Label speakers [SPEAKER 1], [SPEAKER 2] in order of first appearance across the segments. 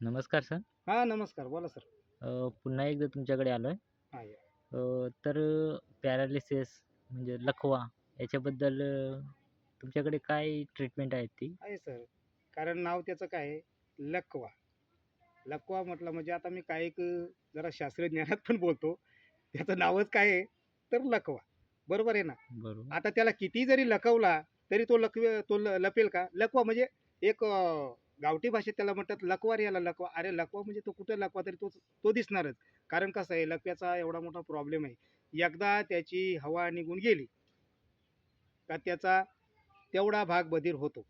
[SPEAKER 1] नमस्कार सर.
[SPEAKER 2] हां नमस्कार. बोला सर.
[SPEAKER 1] अ, पुन्हा एकदा तुमच्याकडे आलो आहे
[SPEAKER 2] हां या.
[SPEAKER 1] तर पॅरालिसिस म्हणजे लकवा याच्याबद्दल अ, तुमच्याकडे काय ट्रीटमेंट आहे ती?
[SPEAKER 2] आहे सर. कारण नाव त्याचं काय आहे? लकवा लकवा म्हटलं म्हणजे आता मी काय एक जरा शास्त्रीय ज्ञानात पण बोलतो. त्याचं नावच काय आहे? तर लकवा बरोबर आहे ना?
[SPEAKER 1] बरोबर.
[SPEAKER 2] आता त्याला किती जरी लकवला तरी तो लकवे तो ल- लपेल का? लकवा म्हणजे एक अं, गावठी भाषेत त्याला म्हणतात लकवा रे याला लकवा. अरे लकवा म्हणजे तो कुठे लकवा तरी तो तो दिसणारच. कारण कसं आहे लकव्याचा एवढा मोठा प्रॉब्लेम आहे. एकदा त्याची हवा निघून गेली का त्याचा तेवढा भाग बधीर होतो.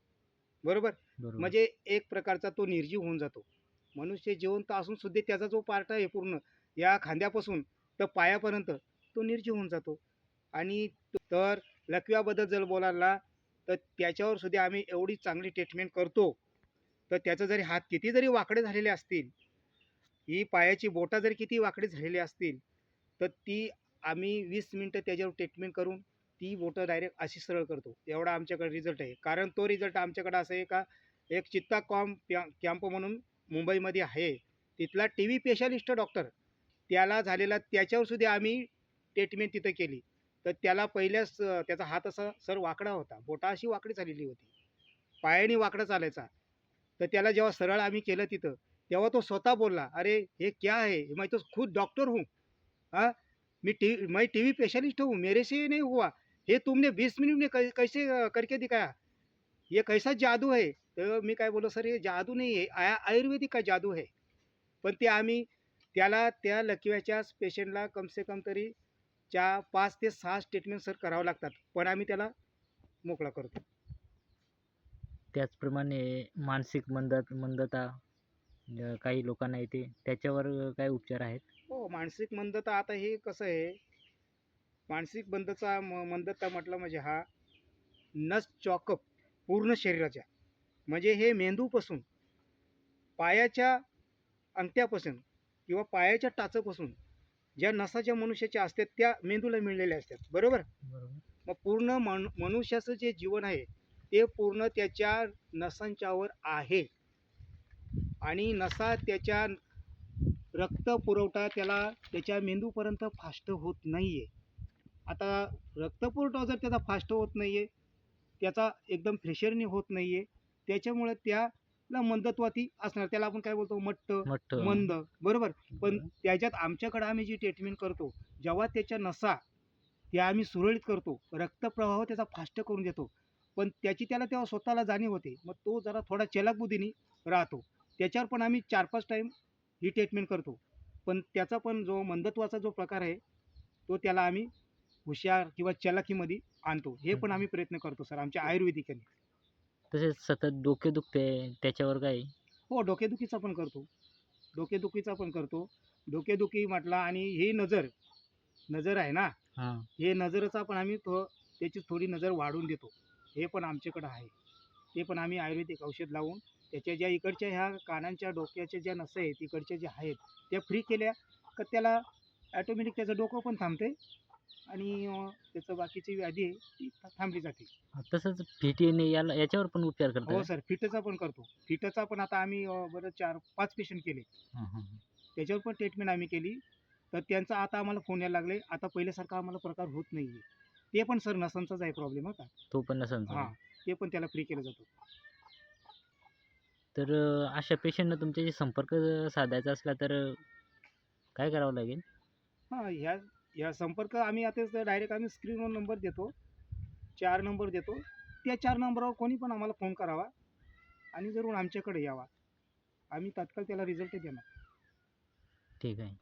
[SPEAKER 2] बरोबर? म्हणजे एक प्रकारचा तो निर्जीव होऊन जातो. मनुष्य जिवंत असून सुद्धा त्याचा जो पार्ट आहे पूर्ण या खांद्यापासून तर पायापर्यंत तो निर्जीव होऊन जातो. आणि तर लकव्याबद्दल जर बोलायला तर त्याच्यावर सुद्धा आम्ही एवढी चांगली ट्रीटमेंट करतो. तर त्याचं जरी हात किती जरी वाकडे झालेले असतील ही पायाची बोटं जरी किती वाकडी झालेली असतील तर ती आम्ही वीस मिनटं त्याच्यावर ट्रीटमेंट करून ती बोटं डायरेक्ट अशी सरळ करतो. एवढा आमच्याकडे रिझल्ट आहे. कारण तो रिझल्ट आमच्याकडे असं आहे का एक चित्ता कॉम कॅम्प म्हणून मुंबईमध्ये आहे. तिथला टी व्ही स्पेशालिस्ट डॉक्टर त्याला झालेला त्याच्यावर सुद्धा आम्ही ट्रीटमेंट तिथं केली. तर त्याला पहिल्याच त्याचा हात असा सर वाकडा होता. बोटा अशी वाकडी झालेली होती. पायाने वाकडा चालायचा. तर त्याला जेव्हा सरळ आम्ही केलं तिथं तेव्हा तो स्वतः बोलला अरे हे क्या है? मैं तो खुद डॉक्टर हूँ. हाँ? मैं टी मैं टी वी स्पेशलिस्ट हूँ मेरे से नहीं हुआ। हे तुमने बीस मिनट में कै- कैसे करके दिखाया? ये कैसा जादू है? तर मी काय बोललो सर हे जादू नाही आहे आया आयुर्वेदिक का जादू आहे पण ते आम्ही त्याला त्या लकव्याच्या पेशंटला कमसे कम तरी चार पाच ते सहा स्टेटमेंट सर करावं लागतात. पण आम्ही त्याला मोकळा करतो.
[SPEAKER 1] त्याचप्रमाणे मानसिक मंदत मंदता काही लोकांना येते त्याच्यावर काय उपचार आहेत?
[SPEAKER 2] हो मानसिक मंदता आता हे कसं आहे? मानसिक मंदचा म- मंदता म्हटलं म्हणजे हा नस चॉकअप पूर्ण शरीराच्या. म्हणजे हे मेंदूपासून पायाच्या अंगठ्यापासून किंवा पायाच्या टाचापासून ज्या नसा ज्या मनुष्याच्या असतात त्या मेंदूला मिळलेल्या असतात. बरोबर?
[SPEAKER 1] बरोबर.
[SPEAKER 2] मग पूर्ण मन मनुष्याचं जे जीवन आहे ते पूर्ण त्याच्या नसांच्यावर आहे. आणि नसा त्याच्या रक्त पुरवठा त्याला त्याच्या मेंदूपर्यंत फास्ट होत नाही आहे आता रक्तपुरवठा जर त्याचा फास्ट होत नाही आहे त्याचा एकदम फ्रेशरने होत नाही आहे त्याच्यामुळे त्याला मंदत्वाती असणार. त्याला आपण काय बोलतो? मट्ट मंद. बरोबर? पण त्याच्यात आमच्याकडं आम्ही जी ट्रीटमेंट करतो जेव्हा त्याच्या नसा त्या आम्ही सुरळीत करतो रक्तप्रवाह त्याचा फास्ट करून देतो. पण त्याची त्याला तेव्हा स्वतःला जाणीव होते. मग तो जरा थोडा चलाकबुद्धीने राहतो. त्याच्यावर पण आम्ही चार पाच टाईम ही ट्रीटमेंट करतो. पण त्याचा पण जो मंदत्वाचा जो प्रकार आहे तो त्याला आम्ही हुशार किंवा चलाखीमध्ये आणतो. हे पण आम्ही प्रयत्न करतो सर आमच्या आयुर्वेदिकाने.
[SPEAKER 1] तसेच सतत डोके दुखते त्याच्यावर काय
[SPEAKER 2] हो डोकेदुखीचा पण करतो. डोकेदुखीचा पण करतो. डोकेदुखी म्हटला आणि ही नजर नजर आहे ना?
[SPEAKER 1] हां.
[SPEAKER 2] हे नजरेचा पण आम्ही थो त्याची थोडी नजर वाढवून देतो. हे पण आमच्याकडं आहे. ते पण आम्ही आयुर्वेदिक औषध लावून त्याच्या ज्या इकडच्या ह्या कानांच्या डोक्याच्या ज्या नस आहेत इकडच्या ज्या आहेत त्या फ्री केल्या का त्याला ॲटोमॅटिक त्याचं डोकं पण थांबते आणि त्याचं बाकीची व्याधी आहे ती थांबली जाते.
[SPEAKER 1] तसंच फिटीने याला याच्यावर पण उपचार
[SPEAKER 2] हो
[SPEAKER 1] करतात
[SPEAKER 2] सर फिटचा पण करतो. फिटचा पण आता आम्ही बरं चार पाच पेशंट केले.
[SPEAKER 1] हां हां
[SPEAKER 2] त्याच्यावर पण ट्रीटमेंट आम्ही केली. तर त्यांचा आता आम्हाला फोन यायला लागले. आता पहिल्यासारखा आम्हाला प्रकार होत नाही आहे ते पण सर नसांचाच आहे प्रॉब्लेम होता
[SPEAKER 1] तो पण नसेल
[SPEAKER 2] हां ते पण त्याला फ्री केलं जातं.
[SPEAKER 1] तर अ, अशा पेशंटनं तुमच्याशी संपर्क साधायचा असला तर अ, काय करावं लागेल?
[SPEAKER 2] हां ह्या ह्या संपर्क आम्ही आता डायरेक्ट आम्ही स्क्रीनवर नंबर देतो चार नंबर देतो. त्या चार नंबरवर कोणी पण आम्हाला फोन करावा आणि जरूर आमच्याकडे यावा. आम्ही तात्काळ त्याला रिझल्ट देणार.
[SPEAKER 1] ठीक आहे.